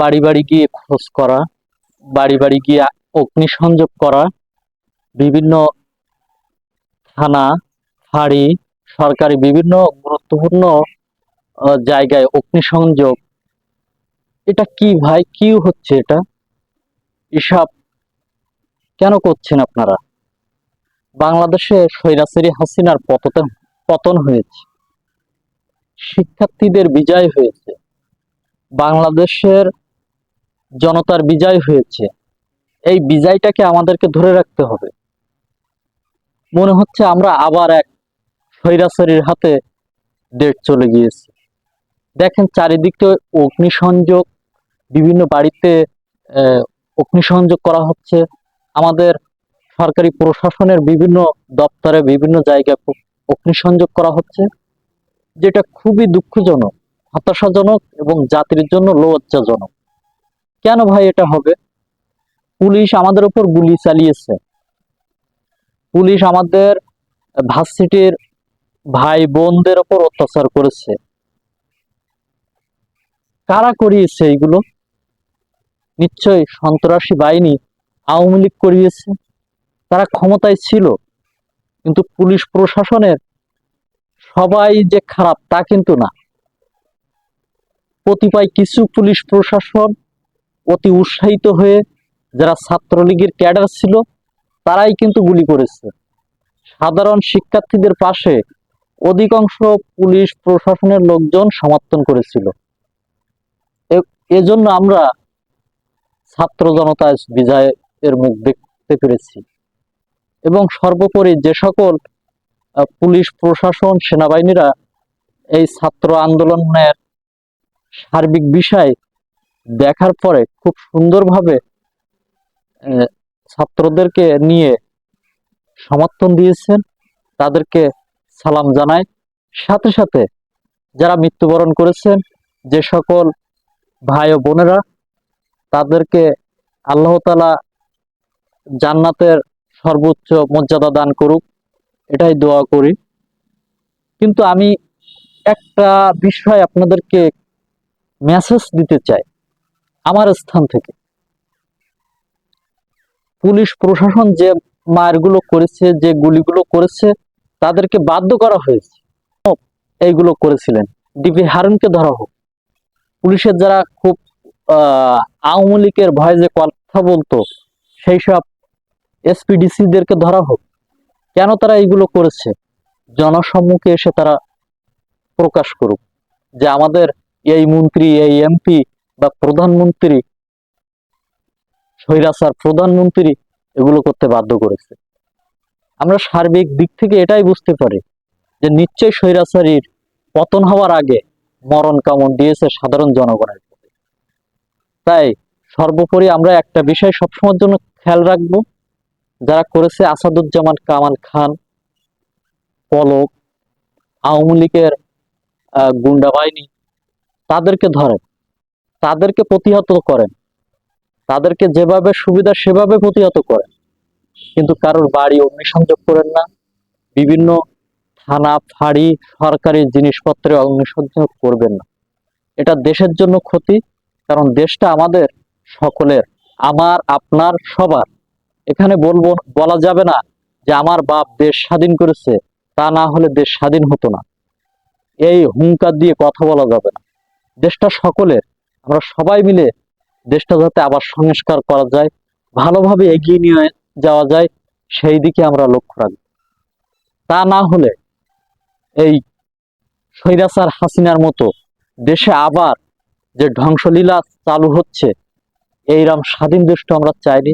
বাড়ি বাড়ি গিয়ে খোঁজ করা, বাড়ি বাড়ি গিয়ে অগ্নিসংযোগ করা, বিভিন্ন থানা, ফাঁড়ি, সরকারি বিভিন্ন গুরুত্বপূর্ণ জায়গায় অগ্নিসংযোগ এটা কি ভাই? কি হচ্ছে এটা? এসব কেন করছেন আপনারা? বাংলাদেশে স্বৈরাচারী হাসিনার পতন পতন হয়েছে। শিক্ষার্থীদের বিজয় হয়েছে। বাংলাদেশের জনতার বিজয় হয়েছে। এই বিজয়টাকে আমাদেরকে ধরে রাখতে হবে। মনে হচ্ছে আমরা আবার এক স্বৈরাচারীর হাতে ডেট চলে গিয়েছে। দেখেন চারিদিকে অগ্নিসংযোগ, বিভিন্ন বাড়িতে অগ্নিসংযোগ করা হচ্ছে। আমাদের সরকারি প্রশাসনের বিভিন্ন দপ্তরে, বিভিন্ন জায়গায় অগ্নিসংযোগ করা হচ্ছে, যেটা খুবই দুঃখজনক, হতাশাজনক এবং জাতির জন্য লজ্জাজনক। কেন ভাই এটা হবে? পুলিশ আমাদের উপর গুলি চালিয়েছে। পুলিশ আমাদের ভার্সিটির ভাই বোনদের ওপর অত্যাচার করেছে। কারা করিয়েছে এইগুলো? নিশ্চয়ই সন্ত্রাসী বাহিনী আওয়ামী লীগ করিয়েছে। তারা ক্ষমতায় ছিল, কিন্তু পুলিশ প্রশাসনের সবাই যে খারাপ তা কিন্তু না। প্রতিপায় কিছু পুলিশ প্রশাসন অতি উৎসাহিত হয়ে যারা ছাত্রলীগের ক্যাডার ছিল, তারাই কিন্তু গুলি করেছে। সাধারণ শিক্ষার্থীদের পাশে অধিকাংশ পুলিশ প্রশাসনের লোকজন সমর্থন করেছিল। এজন্য আমরা ছাত্র জনতায় বিজয়ের মুখ দেখতে পেরেছি। এবং সর্বোপরি যে সকল পুলিশ প্রশাসন সেনাবাহিনীরা এই ছাত্র আন্দোলনের সার্বিক বিষয় দেখার পরে খুব সুন্দরভাবে ছাত্রদেরকে নিয়ে সমর্থন দিয়েছেন। তাদেরকে সালাম জানায়। সাথে সাথে যারা মৃত্যুবরণ করেছেন, যে সকল ভাই ও বোনেরা, তাদেরকে আল্লাহ তালা জান্নাতের সর্বোচ্চ মর্যাদা দান করুক, এটাই দোয়া করি। কিন্তু আমি একটা বিষয় আপনাদেরকে মেসেজ দিতে চাই। আমার স্থান থেকে। পুলিশ প্রশাসন যে মারগুলো করেছে, যে গুলিগুলো করেছে, তাদেরকে বাধ্য করা হয়েছে। এইগুলো করেছিলেন। ডিপি হারুনকে ধরা হোক। পুলিশের যারা খুব আওয়ামী লীগের ভয়ে যে কথা বলতো, সেই সব এসপিডিসিদেরকে ধরা হোক। কেন তারা এইগুলো করেছে? জনসম্মুখে এসে তারা প্রকাশ করুক যে আমাদের এই মন্ত্রী, এই এমপি বা প্রধানমন্ত্রী, স্বৈরাচার প্রধানমন্ত্রী এগুলো করতে বাধ্য করেছে। আমরা সার্বিক দিক থেকে এটাই বুঝতে পারি যে নিশ্চয়ই স্বৈরাচারীর পতন হওয়ার আগে মরণ কামন দিয়েছে সাধারণ জনগণের প্রতি। তাই সর্বোপরি আমরা একটা বিষয় সবসময়ের জন্য খেয়াল রাখব, যারা করেছে আসাদুজ্জামান কামাল খান, পলক, আওয়ামী লীগের গুন্ডা বাহিনী তাদেরকে ধরেন। তাদেরকে প্রতিহত করেন। তাদেরকে যেভাবে সুবিধা, সেভাবে প্রতিহত করেন। কিন্তু কারোর বাড়ি অগ্নিসংযোগ করেন না। বিভিন্ন থানা, ফাঁড়ি, সরকারি জিনিসপত্রে অগ্নিসংযোগ করবেন না। এটা দেশের জন্য ক্ষতি, কারণ দেশটা আমাদের সকলের, আমার, আপনার, সবার। এখানে বলব, বলা যাবে না যে আমার বাপ দেশ স্বাধীন করেছে, তা না হলে দেশ স্বাধীন হতো না। এই হুঙ্কার দিয়ে কথা বলা যাবে না। দেশটা সকলের আমরা সবাই মিলে দেশটা যাতে আবার সংস্কার করা যায়, ভালোভাবে এগিয়ে নিয়ে যাওয়া যায়, সেই দিকে আমরা লক্ষ্য রাখব। তা না হলে এই সৈরাসার হাসিনার মতো দেশে আবার যে ধ্বংসলীলা চালু হচ্ছে এইরকম স্বাধীন দেশটা আমরা চাইনি।